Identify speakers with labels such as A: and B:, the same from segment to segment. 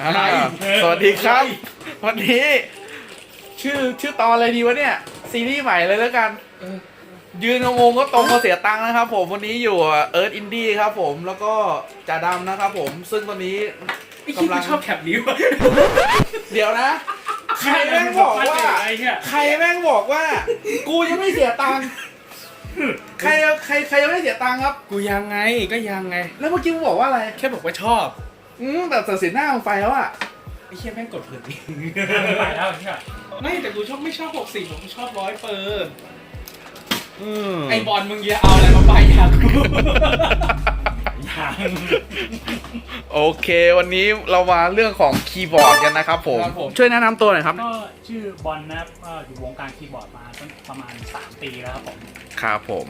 A: อ่าสวัสดีครับ วันนี้ ชื่อชื่อตอนอะไรดีวะเนี่ย ซีรีส์ใหม่เลยแล้วกัน ยืนงงๆก็ตรงก็เสียตังค์นะครับผมวันนี้อยู่เอิร์ธอินดี้ครับผมแล้วก็จ่าดำนะครับผมซึ่งตอนนี้
B: ไอ้คิด
A: กำลัง
B: ชอบแคปนิ้ว
A: เดี๋ยวนะ ใครแม่งบอกว่า
B: ไอ้เหี้ย
A: ใครแม่งบอกว่า กูยังไม่เสียตังค์ใครใครใครยังไม่เสียตังค์ครับ
B: กูยังไงก็ยังไง
A: แล้วเมื่อกี้มึงบอกว่าอะไร
B: แค่บอกว่าชอบ
A: อืมแบบเสียหน้ามึงไปแล้วอะ
B: ไอ้เหี้ยแม่งกดเผิดเอง
C: ไปแล้วใช่ไหม
B: ไม่แต่กูชอบไม่ชอบหกสี่ผมชอบร้อยเปอร์
A: อืม
B: ไอบอลมึงอย่าเอาอะไรมาไปอยากกู
C: ยัง
A: โอเค วันนี้เรามาเรื่องของคีย์บอร์ดกันนะครับผม ช่วยแนะนำตัวหน่อยครับ
C: ก็ชื่อบอลนะครับก็อยู่วงการคีย์บอร์ดมาตั้งประมาณ 3 ปีแล้วครับผม
A: ครับผม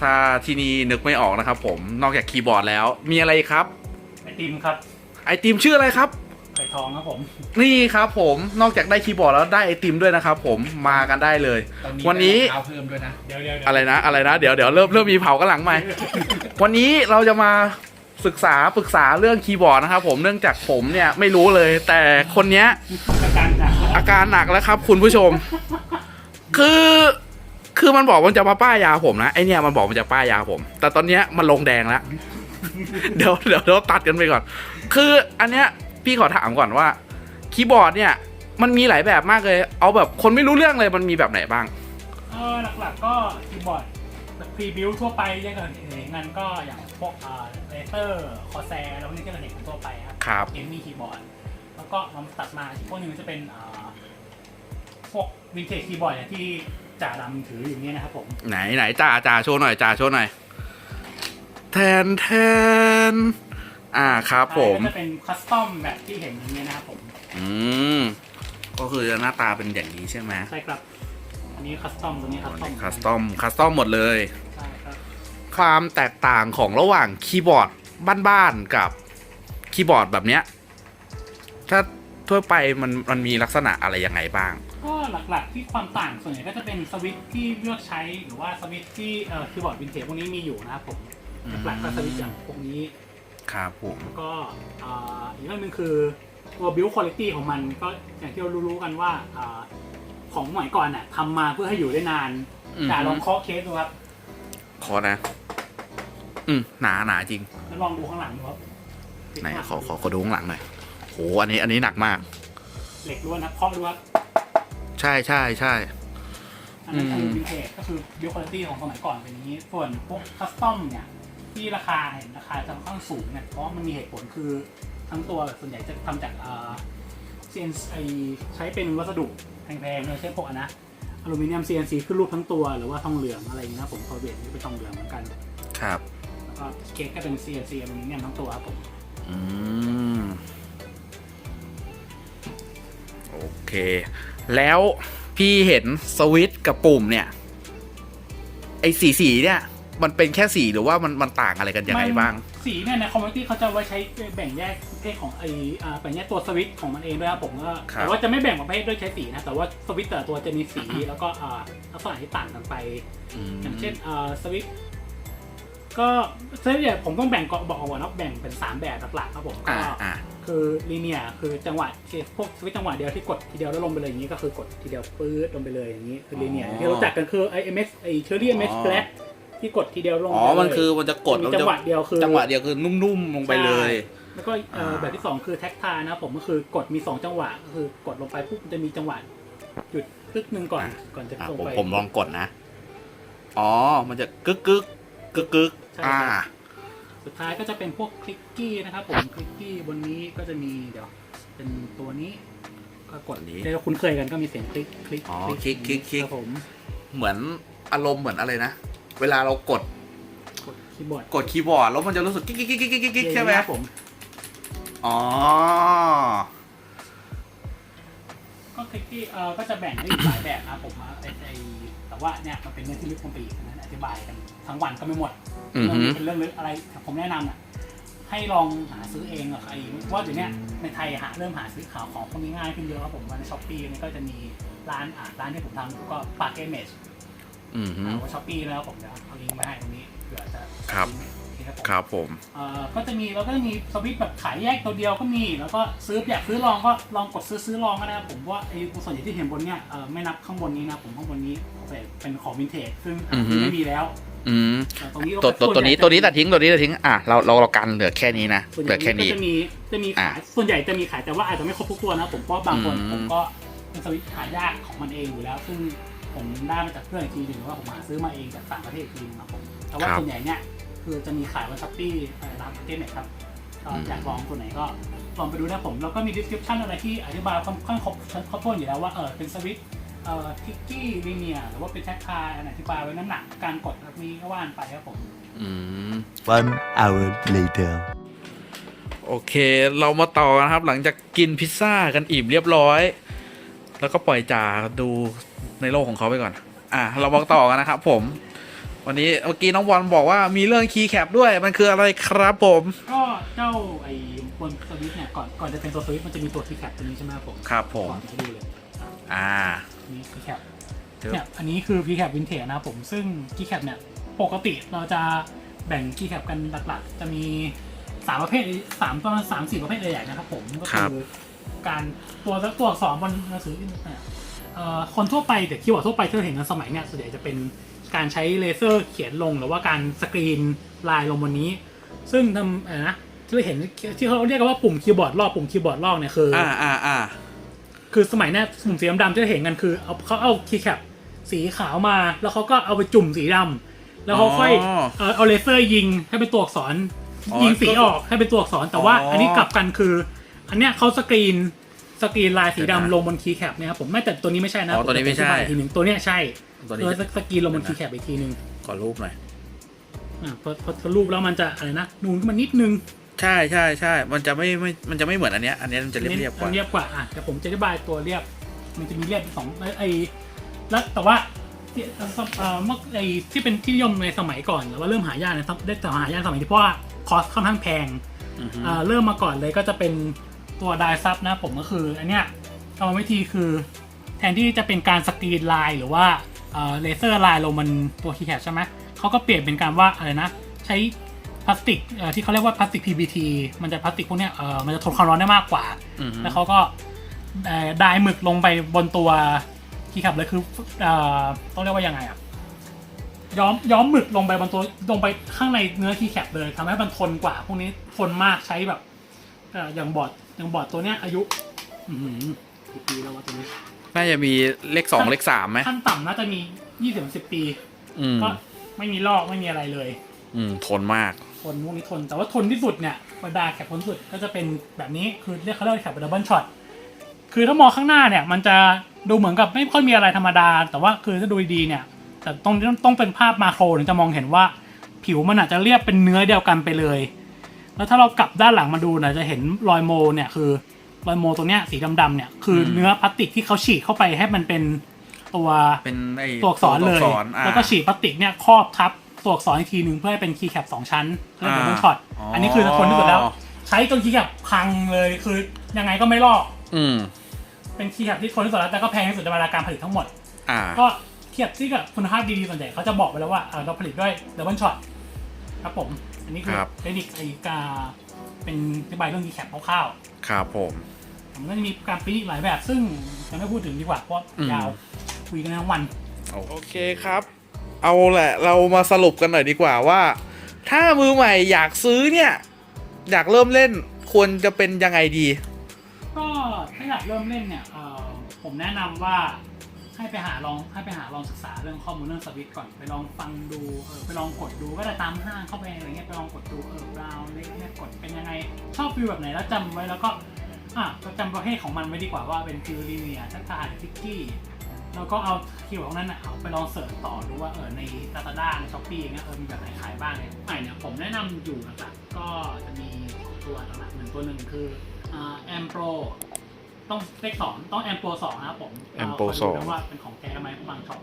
A: ถ้าที่นี่นึกไม่ออกนะครับผม นอกจากคีย์บอร์ดแล้ว มีอะไรอีกครับ
C: ไอติมครับ
A: ไอติมชื่ออะไรครับ
C: ไข่ทองครับผม
A: นี่ครับผมนอกจากได้คีย์บอร์ดแล้วได้ไอติมด้วยนะครับผมมากันได้เลย วันนี้
B: เอาเพิ่มด้วยนะ
C: เดี๋ยวเดี๋ยวเดี๋ยว
A: อะไรนะอะไรนะเดี๋ยวเดี๋ยวเริ่มเริ่มมีเผากันหลังใหม่ วันนี้เราจะมาศึกษาปรึกษาเรื่องคีย์บอร์ดนะครับผมเนื่องจากผมเนี่ยไม่รู้เลย แต่คนเนี้ย
C: อาการหนัก
A: อาการหนักแล้วครับ คุณผู้ชม คือคือมันบอกมันจะมาป้ายยาผมนะไอเนี่ยมันบอกมันจะป้ายยาผม แต่ตอนเนี้ยมันลงแดงแล้ว เดี๋ยวเดี๋ยวเราตัดกันไปก่อน คืออันเนี้ยพี่ขอถามก่อนว่า คีย์บอร์ดเนี่ยมันมีหลายแบบมากเลย เอาแบบคนไม่รู้เรื่องเลยมันมีแบบไหนบ้าง
C: เออหลักๆก็คีย์บอร์ดพรีบิวทั่วไปยังเกิดเห็นกันก็อย่างพวกเอ่อเลเตอร์คอแซแล้วพวกนี้ก็จะเห็นกันทั่วไปครับ
A: ครับ
C: เกมมิ่งคีย์บอร์ดแล้วก็มันตัดมาอีกพวกหนึงจะเป็นเอ่อพวกวินเทจคีย์บอร์ดอย่างที่จ่าดำถืออยู่เนี่ยนะครับผม
A: ไหนไหนจ่าจ่าโชว์หน่อยจ่าโชว์หน่อย แทนแทน อ่าครับผม
C: ก็จะเป็นคัสตอมแบบที่เห็นอย่างนี้ยนะครับผม
A: อืม ก็คือหน้าตาเป็นอย่างนี้ใช่ไหม
C: ใช่ครับ อันนี้คัสตอมตัวนี้คัสตอม
A: คัสตอมคัสตอมหมดเลย
C: ใช่ครับ
A: ความแตกต่างของระหว่างคีย์บอร์ดบ้านๆกับคีย์บอร์ดแบบเนี้ย ถ้าทั่วไปมันมันมีลักษณะอะไรยังไงบ้าง
C: ก็หลักๆที่ความต่างส่วนใหญ่ก็จะเป็นสวิตช์ที่เลือกใช้หรือว่าสวิตช์ที่เอ่อคีย์บอร์ดวินเทจพวกนี้มีอยู่นะครับผม
A: อืม
C: หลักๆก็สวิตช์อย่างพวกนี้
A: ครับผม
C: แล้วก็อ่าอีกเรื่องหนึงคือตัว build quality ของมันก็อย่างที่เรารู้ๆกันว่าอ่าของสมัยก่อนน่ะทำมาเพื่อให้อยู่ได้นาน
A: อืม
C: แต่ลองเคาะเคสดูครับ
A: ขอนะ อืมหนาหนาจริง
C: แล้วลองดูข้างหลังดูครับ
A: ไหนขอขอขอดูข้างหลังหน่อยโหอันนี้อันนี้หนักมาก
C: เหล็กล้วนนะเคาะดูครับ
A: ใช่ใช่ใช่
C: อันนั้นคือ
A: ม
C: วินเทจก็คือ build quality ของสมัยก่อนเป็นอย่างนี้ ส่วนพวกคัสตอมเนี่ย ที่ราคาเห็นราคาจะค่อนข้างสูงเนี่ยเพราะว่ามันมีเหตุผลคือทั้งตัวส่วนใหญ่จะทำจากเอ่อ CNC ใช้เป็นวัสดุแพงๆเลยเช่นพวกอนนะอลูมิเนียม CNC ขึ้นรูปทั้งตัวหรือว่าทองเหลืองอะไรอย่างเงี้ยครับผมพอเบียดนี่เป็นทองเหลืองเหมือนกัน
A: ครับ
C: แล้วก็เคสก็เป็น CNC อลูมิเนียมทั้งตัวครับผม
A: อืมโอเค แล้วพี่เห็นสวิตช์กับปุ่มเนี่ย ไอ้สีสีเนี่ย มันเป็นแค่สีหรือว่ามันมันต่างอะไรกันยังไงบ้าง
C: มันสีเนี่ยในคอมมูนิตี้เขาจะไว้ใช้แบ่งแยกประเภทของไออ่าแบ่งแยกตัวสวิตช์ของมันเองด้วยครับผมก็
A: ครับ
C: แต่ว่าจะไม่แบ่งประเภทด้วยใช้สีนะแต่ว่าสวิตช์แต่ละตัวจะมีสีแล้วก็อ่าลักษณะที่ต่างกันไป
A: ม
C: อย่างเช่นอ่าสวิตช์ก็สวิตช์เนี่ยผมต้องแบ่งก่อนบอกก่อนว่าแบ่งเป็น 3 แบบหลักๆครับผมก็
A: อ่าอ่า
C: คือลีเนียคือจังหวะพวกสวิตช์จังหวะเดียวที่กดทีเดียวแล้วลงไปเลยอย่างนี้ก็คือกดทีเดียวปื๊ดลงไปเลยอย่างนี้คือลีเนียที่เรารู้จักกันคือไอเอ็มเอสไอเชอรี่เอ็มเอสแฟลต ที่กดทีเดียวลง
A: อ๋อ
C: ไปเลย
A: มันคือมันจะกด
C: มี
A: แล้ว
C: จั
A: จะ
C: งหวะเดียวคือ
A: จังหวะเดียวคือนุ่มๆลงไปเลย
C: แล้วก็เอ่อ
A: อ่า
C: แบบที่สองคือแท็กทานะครับผมก็คือกดมีสองจังหวะก็คือกดลงไปปุ๊บมันจะมีจังหวะหยุดตึกหนึ่งก่อนก่อนจะ
A: อะ
C: ลง
A: ผม
C: ไป
A: ผมลองกดนะ อ๋อ มันจะกึกกึกกึกกึก
C: ใช่
A: อ่า
C: ครับสุดท้ายก็จะเป็นพวกคลิกกี้นะครับผมคลิกกี้บนนี้ก็จะมีเดี๋ยว เป็นตัวนี้ก็กด
A: อันนี้
C: ที่เราคุ้นเคยกันก็มีเสียงคลิกคลิก
A: อ๋อคลิกคลิกคลิก
C: ครับผม
A: เหมือนอารมณ์เหมือนอะไรนะ เวลาเรากด
C: กดคีย์บอร์ด
A: กดคีย์บอร์ดแล้วมันจะรู้สึกกิ๊กกิ๊กกิ๊กกิ๊กกิ๊กกิ๊กใช่ไหม
C: ครับผม
A: อ๋อ
C: ก็คลิกกี้เอ่อก็จะแบ่งได้อีกหลายแบบนะครับผมไอ้ไอ้แต่ว่าเนี่ยมันเป็นเรื่องที่ลึกลงไปอีกนะอธิบายกันทั้งวันก็ไม่หมด
A: อือ
C: เรื่อง
A: ฮึ
C: นี้เป็นเรื่องลึกอะไรผมแนะนำอะให้ลองหาซื้อเองกับใครว่าเดี๋ยวเนี้ยในไทยหาเริ่มหาซื้อข่าวของพวกนี้ง่ายขึ้นเยอะครับผมว่าในช้อปปี้นี่ก็จะมีร้านอ่าร้านที่ผมทำอยู่ก็ปาร์เกมเมจ
A: อือฮึ
C: ว่าช้อปปี้แล้วผมจะเอาลิงก์ไว้ให้ตรงนี้เผื่อจะ
A: ครับ
C: โครับผม
A: ครับผม
C: เอ่อก็จะมีเราก็จะมีสวิตช์แบบขายแยกตัวเดียวก็มี แล้วก็ซื้ออยากซื้อลองก็ลองกดซื้อซื้อลองก็ได้ครับผมว่าไอ้ส่วนใหญ่ที่เห็นบนเนี้ยเอ่อไม่นับข้างบนนี้นะผมข้างบนนี้เป็นของวินเทจซึ่งหาซื้อไม่มีแล้ว
A: อืม
C: แต่ตรงนี้
A: ตัวตัวตัวนี้
C: ส่
A: ตัว
C: ใหญ่
A: นี้ตัดทิ้งตัวนี้ตัดทิ้งอะเราเราเรากันเหลือแค่นี้นะ
C: ส่วน
A: เห
C: ให
A: ลื
C: ญ่
A: อแค่นี้
C: ก็จะมีจะมี
A: อะ
C: ขายส่วนใหญ่จะมีขายแต่ว่าอาจจะไม่ครบทุกตัวนะผมเพราะบางคน
A: อืม
C: ผมก็เป็นสวิตช์หายากของมันเองอยู่แล้ว ซึ่ง ผมได้มาจากเพื่อนอีกทีหนึ่งหรือว่าผมหาซื้อมาเองจากต่างประเทศอีกทีหนึงครับผมแต่ว่าส่วนใหญ่เนี่ยคือจะมีขายบนช้อปปี้ร้านมาร์เก็ตเนี่ยครับก็อยากลองตัวไหนก็ลองไปดูนะผมแล้วก็มี description อะไรที่อธิบายค่อนข้างครบครบถ้วนอยู่แล้วว่าเออเป็นสวิตช์เอ่อทิกกี้ลีเนียหรือว่าเป็นแท็กคายอันไหนอธิบายไว้น้ำหนักการกดแบบนี้ก็ว่านไปครับผม
A: อืม
D: One hour later.
A: โอเค เรามาต่อกันนะครับ หลังจากกินพิซซ่ากันอิ่มเรียบร้อย แล้วก็ปล่อยจ่าดู ในโลกของเขาไปก่อน อะเรามาต่อกันนะครับผม วันนี้เมื่อกี้น้องบอลบอกว่ามีเรื่องคีย์แคปด้วยมันคืออะไรครับผม
C: ก็เจ้าไอ้บนสวิตช์เนี่ยก่อนก่อนจะเป็นตัวสวิตช์มันจะมีตัวคีย์แคปตัวนี้ใช่ไหมครับผม
A: ครับผม
C: ก่อนจะดูเลย
A: อ่า
C: นี่คีย์แคป
A: เดี๋ยว
C: เนี่ยอันนี้คือคีย์แคปวินเทจนะครับผมซึ่งคีย์แคปเนี่ยปกติเราจะแบ่งคีย์แคปกันหลักๆ จะมีสามประเภทสามประมาณสามสี่ประเภทใหญ่ๆนะครับผมก็คือการตัวตัวอักษรบนหนังสือเนี่ยเอ่อ คนทั่วไปแต่คีย์เวิร์ดทั่วไปที่เราเห็นกันสมัยเนี่ยส่วนใหญ่จะเป็นการใช้เลเซอร์เขียนลงหรือว่าการสกรีนลายลงบนนี้ ซึ่งทำอะไรนะที่เราเห็นที่เขาเรียกกันว่าปุ่มคีย์บอร์ดลอกปุ่มคีย์บอร์ดลอกเนี่ยคืออ
A: อ่าอ่าอ่า
C: คือสมัยเนี้ยปุ่มสีดำๆที่เราเห็นกันคือเอาเขาเอาคีย์แคปสีขาวมา แล้วเขาก็เอาไปจุ่มสีดำแล้วเขาค่อยเอาเอาเลเซอร์ยิงให้เป็นตัวอักษร
A: อ๋อ
C: ยิงสีออกให้เป็นตัวอักษรแต่ว่า
A: อ๋ออั
C: อันนี้กลับกันคือ อันเนี้ยเขาสกรีน สกรีนลายสี
A: เดี๋ยว
C: ดำ
A: นะ
C: ลงบนคีย์แคปเนี่ยครับผมไม่แต่ตัวนี้ไม่ใช่นะ
A: อ๋อตัวนี้ไม่ใช่
C: ผจะอธิบายอีกทีหนึ่งตัวเนี้ยใช่
A: ตัวนี้
C: เออสกรีนลงบน
A: เดี๋
C: คี
A: ยวนะ
C: ย์แคปอีกทีหนึ่ง
A: ขอรูปหน่อย
C: อ่าพอพอพอรูปแล้วมันจะอะไรนะนูนขึ้นมานิดนึง
A: ใช่ใช่ใช่มันจะไม่ไม่ มันจะไม่เหมือนอันเนี้ย อันเนี้ยมันจะเรียบเรียบๆกว่า
C: เรียบกว่าอะแต่ผมจะอธิบายตัวเรียบ มันจะมีเรียบสองไอ้ไอ้แล้วแต่ว่าที่เอ่อเมื่อไอ้ที่เป็นที่นิยมในสมัยก่อนหรือว่าเริ่มหายากในสมได้แต่หายากในสมัยที่เพราะว่าคอสค่อนข้างแพง
A: อือฮึ
C: อ่าเริ่มมาก่อนเลยก็จะเป็น ตัวไดซับนะผมก็คือ อันเนี้ยกรรมวิธีคือแทนที่จะเป็นการสกรีนลายหรือว่าเอ่อเลเซอร์ลายลงมันตัวคีย์แคปใช่ไหมเขาก็เปลี่ยนเป็นการว่าอะไรนะ ใช้พลาสติกเอ่อที่เขาเรียกว่าพลาสติก PBT มันจะพลาสติกพวกเนี้ยเอ่อมันจะทนความร้อนได้มากกว่า
A: อือฮึ
C: แล้วเขาก็เอ่อดายหมึกลงไปบนตัวคีย์แคปเลยคือเอ่อต้องเรียกว่ายังไงอะย้อมย้อมหมึกลงไปบนตัวลงไปข้างในเนื้อคีย์แคปเลยทำให้มันทนกว่า พวกนี้ทนมากใช้แบบเอ่ออย่างบอร์ด อย่างบอร์ดตัวเนี้ยอายุ อือหือกี่ปีแล้ววะตัวนี้
A: น่าจะมีเลขสองเลขสามไหม
C: ขั้นต่ำน่าจะมียี่สิบสิบปี
A: อืม
C: ก็ไม่มีลอกไม่มีอะไรเลย
A: อืมทนมาก
C: ทนพวกนี้ทน แต่ว่าทนที่สุดเนี่ยบรรดาแคปทนที่สุดก็จะเป็นแบบนี้คือเรียกเขาเรียกว่าแคปดับเบิลช็อตคือถ้ามองข้างหน้าเนี่ย มันจะดูเหมือนกับไม่ค่อยมีอะไรธรรมดา แต่ว่าคือถ้าดูดีๆเนี่ย แต่ต้องต้องต้องเป็นภาพมาโครถึงจะมองเห็นว่า ผิวมันอาจจะเรียบเป็นเนื้อเดียวกันไปเลย แล้วถ้าเรากลับด้านหลังมาดูเนี่ยจะเห็นรอยโมเนี่ยคือรอยโมตรงเนี้ยสีดำๆเนี่ยคืออ
A: ม
C: เนื้อพลาสติกที่เขาฉีดเข้าไปให้มันเป็นตัว
A: เป็นไอ้
C: ตัวอักษรเลย
A: ตัวอักษรอ่า
C: แล้วก็ฉีดพลาสติกเนี่ยครอบทับตัวอักษรอีกทีหนึ่งเพื่อให้เป็นคีย์แคปสองชั้นเรียกว่า
A: อ่า
C: เป็นช็อต
A: อ๋ออั
C: อันนี้คือทนที่สุดแล้ว ใช้จนคีย์แคปพังเลยคือยังไงก็ไม่ลอก
A: อืม
C: เป็นคีย์แคปที่ทนที่สุดแล้วแต่ก็แพงที่สุดในเวลาการผลิตทั้งหมด
A: อ่า
C: ก็คีย์แคปที่กับคุณภาพดีๆส่วนใหญ่เขาจะบอกไปแล้วว่าเอ่อเราผลิตด้วยดับเบิลช็อตครับผม อันนี้คือ
A: ครับ
C: เทคนิคไอ้กาเป็นอธิบายเรื่องคีย์แคปคร่าว
A: ครับผม
C: ๆมันก็จะมีการปริ้นอีกหลายแบบ ซึ่งจะไม่พูดถึงดีกว่าเพราะ
A: อืม
C: ยาวคุยกันทั้งวัน
A: โอเคครับ เอาแหละ เรามาสรุปกันหน่อยดีกว่าว่า ถ้ามือใหม่อยากซื้อเนี่ย อยากเริ่มเล่นควรจะเป็นยังไงดี
C: ก็ถ้าอยากเริ่มเล่นเนี่ยเอ่อผมแนะนำว่า ให้ไปหาลองให้ไปหาลองศึกษาเรื่องข้อมูลเรื่องสวิตก่อนไปลองฟังดูเออไปลองกดดูก็ได้ตามห้างเข้าไปอะไรเงี้ยไปลองกดดูเออบราวเล็กเนี่ยกดเป็นยังไงชอบฟิลแบบไหนแล้วจำไว้แล้วก็อะก็จำประเภทของมันไว้ดีกว่าว่าเป็นฟิลลีเนียทักทายทิกกี้แล้วก็เอาคีย์เวิร์ดนั้นน่ะเอาไปลองเสิร์ชต่อดูว่าเออในลาซาด้าในช้อปปี้เงี้ยเออมีแบบไหนขายบ้างเนี่ยใหม่เนี่ยผมแนะนำอยู่หลักๆก็จะมีตัวหลักๆหนึ่งตัวหนึ่งคืออ่าแอมโปร ต้องเลขสองต้องแอมโปรสองนะครับผม
A: M Pro
C: เราคยดู
A: 2
C: กันว่าเป็นของแท้ไหมเพราะบางช็อป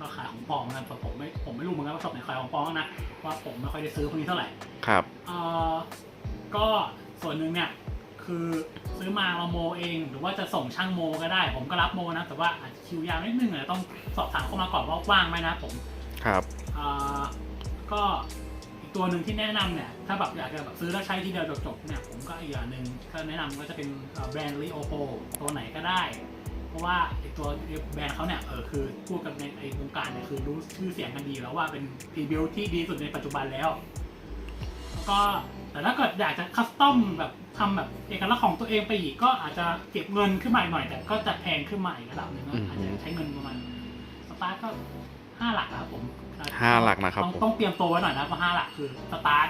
C: ก็ขายของปลอมเหมือนกันแต่ผมไม่ผมไม่รู้เหมือนกันว่าช็อปไหนขายของปลอมบ้างนะว่าผมไม่ค่อยได้ซื้อพวกนี้เท่าไหร่
A: ครับ
C: เอ่อก็ส่วนหนึ่งเนี่ยคือซื้อมาเราโมเอง หรือว่าจะส่งช่างโมก็ได้ ผมก็รับโมนะ แต่ว่าอาจจะคิวยาวนิดนึงอาจจะต้องสอบถามเข้ามาก่อนว่าว่างไหมนะผม
A: ครับ
C: อ่าก็อีก ตัวตัวหนึ่งที่แนะนำเนี่ยถ้าแบบอยากจะแบบซื้อแล้วใช้ทีเดียวจบๆเนี่ยผมก็อีกอย่างหนึ่งก็แนะนำก็จะเป็นเอ่อแบรนด์ลีโอโปตัวไหนก็ได้ เพราะว่าไอตัวแบรนด์เขาเนี่ยเออคือพูดกันในไอวงการเนี่ยคือรู้ชื่อเสียงกันดีแล้วว่าเป็นพรีบิวที่ดีสุดในปัจจุบันแล้วแล้วก็แต่ถ้าเกิดอยากจะคัสตอมแบบทำแบบเอกลักษณ์ของตัวเองไปอีกก็อาจจะเก็บเงินขึ้นมาอีกหน่อยแต่ก็จะแพงขึ้นมาอีกระดับหนึ่งนะ
A: อืม
C: อาจจะใช้เงินประมาณสตาร์ทก็ ห้าหลักอะครับผม
A: ห้าหลักนะครับ
C: ต้อง
A: ผม
C: ต้องเตรียมตัวไว้หน่อยนะเพราะห้าหลักคือสตาร์ท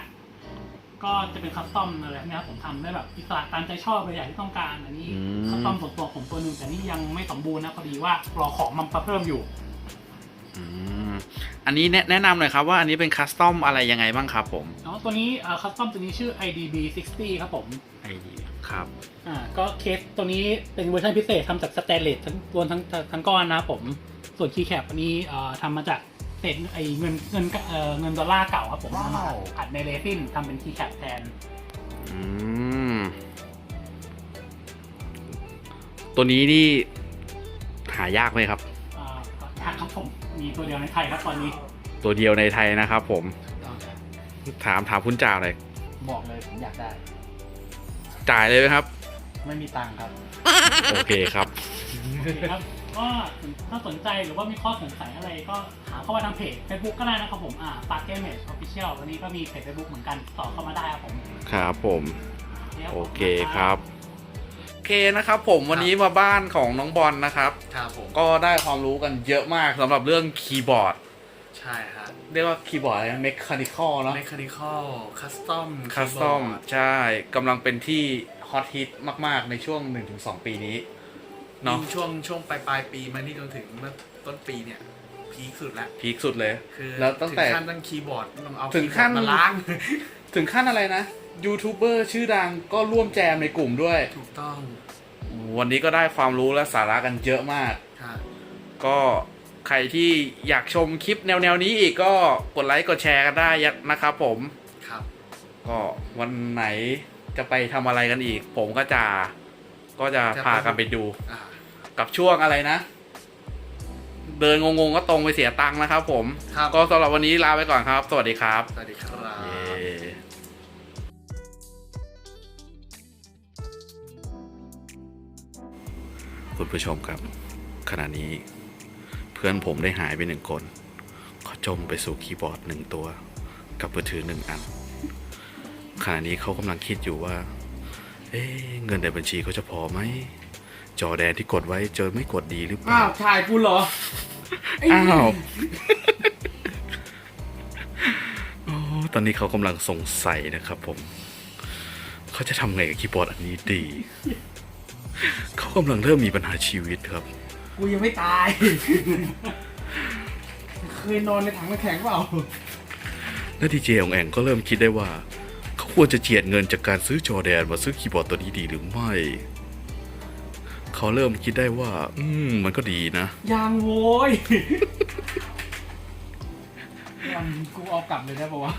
C: ก็จะเป็นคัสตอมอะไรพวกเนี้ยผมทำได้แบบอิสระตามใจชอบเลยอย่างที่ต้องการ อันนี้
A: อื
C: คัส
A: ม
C: ตอมส่วนตัวผมตัวหนึ่งแต่นี่ยังไม่สมบูรณ์นะพอดีว่ารอของมันมาเพิ่มอยู่
A: อืมอันนี้แนะแนะนำหน่อยครับว่าอันนี้เป็นคัสตอมอะไรยังไงบ้างครับผม
C: เนาะตัวนี้คัสตอมตัวนี้ชื่อ IDB 60 ครับผม
A: ไอเดีย ครับ
C: อ่าก็เคสตัวนี้เป็นเวอร์ชันพิเศษทำจากสแตนเลสทั้งตัวทั้งทั้งก้อนนะครับผมส่วนคีย์แคปอันนี้เอ่อทำมาจากเศษไอเงินเงินเอ่อเงินดอลลาร์เก่าครับผมเอามาอัดในเรซินทำเป็นคีย์แคปแทน
A: อืมตัวนี้นี่หายากไหมครับ
C: อ่าครับผมมีตัวเดียวในไทยครับตอนนี้
A: ตัวเดียวในไทยนะครับผม ถามถามคุณจ่าเลย
C: บอกเลยผมอยากได้
A: จ่ายเลยไหมครับ
C: ไม่มีตังค์ครับ
A: โอเคครับ
C: โอเคครับ ก็ถ้าสนใจหรือว่ามีข้อสงสัยอะไรก็หาเข้ามาทางเพจ Facebook ก็ได้นะครับผมอ่าปากเกมเมจออฟฟิเชียลวันนี้ก็มีเพจ Facebook เหมือนกันต่อเข้ามาได้ครับผม
A: ครับผม
C: ดี๋ยว
A: โอเคครับ โอเคนะครับผมวันนี้มาบ้านของน้องบอลนะครับ
B: ครับผม
A: ก็ได้ความรู้กันเยอะมากสำหรับเรื่องคีย์บอร์ด
B: ใช่ฮะ
A: เรียกว่าคีย์บอร์ดอะไรเมคานิคอลเนาะ
B: mechanical custom
A: คัสตอมใช่กำลังเป็นที่ฮอตฮิตมากๆ ในช่วง 1-2 ปีนี้
B: เนาะ
A: เนาะ
B: ช่วงช่วงปลายปลายปีมานี่จนถึงเมื่อต้นปีเนี่ยพีคสุดละ
A: พีคสุดเลย
B: คือ
A: แล้วตั้งแต่
B: ถึขั้นตั้งคีย์บอร์ดต้องเอา
A: ถึง
B: คีย์บอร์ด
A: ขั้น
B: มาล้าง
A: ถึงขั้นอะไรนะ ยูทูบเบอร์ชื่อดังก็ร่วมแจมในกลุ่มด้วย
B: ถูกต้อง
A: วันนี้ก็ได้ความรู้และสาระกันเยอะมาก
B: ค่ะ
A: ก็ ใครที่อยากชมคลิปแนวๆนี้อีกก็กดไลค์กดแชร์กันได้นะครับผม
B: ครับ
A: ก็วันไหนจะไปทำอะไรกันอีก ผมก็จะก็จะพากันไปดู
B: อ่า
A: กับช่วงอะไรนะ เดินงงๆก็ตรงไปเสียตังค์นะครับผม
B: ครับ
A: ก็สำหรับวันนี้ลาไปก่อนครับ สวัสดีครับ
B: สวัสดีครับ
A: เย้คุณผู้ชมครับ ขณะนี้ เพื่อนผมได้หายไปหนึ่งคนเขาจมไปสู่คีย์บอร์ดหนึ่งตัว กับมือถือหนึ่งอันขณะนี้เขากำลังคิดอยู่ว่า เอ๊ะเงินในบัญชีเขาจะพอไหม จอแดนที่กดไว้เจอไม่กดดีหรือเปล่า
B: อ้าวถ่ายกูเหรอ
A: อ้าว โอ้ ตอนนี้เขากำลังสงสัยนะครับผม เขาจะทำไงกับคีย์บอร์ดอันนี้ดี เขากำลังเริ่มมีปัญหาชีวิตครับ
B: กูยังไม่ตาย เคยนอนในถังน้ำแข็งเปล่า
A: และดีเจองแองก็เริ่มคิดได้ว่า เขาควรจะเจียดเงินจากการซื้อจอแดนมาซื้อคีย์บอร์ดตัวนี้ดีหรือไม่ เขาเริ่มคิดได้ว่า อืมมันก็ดีนะ
B: ยังโว้ย
C: ยังกูเอากลับเลยได้ปะวะ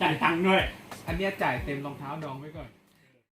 C: จ่ายตังค์ด้วย
B: อันเนี้ยจ่ายเต็มรองเท้าดองไว้ก่อน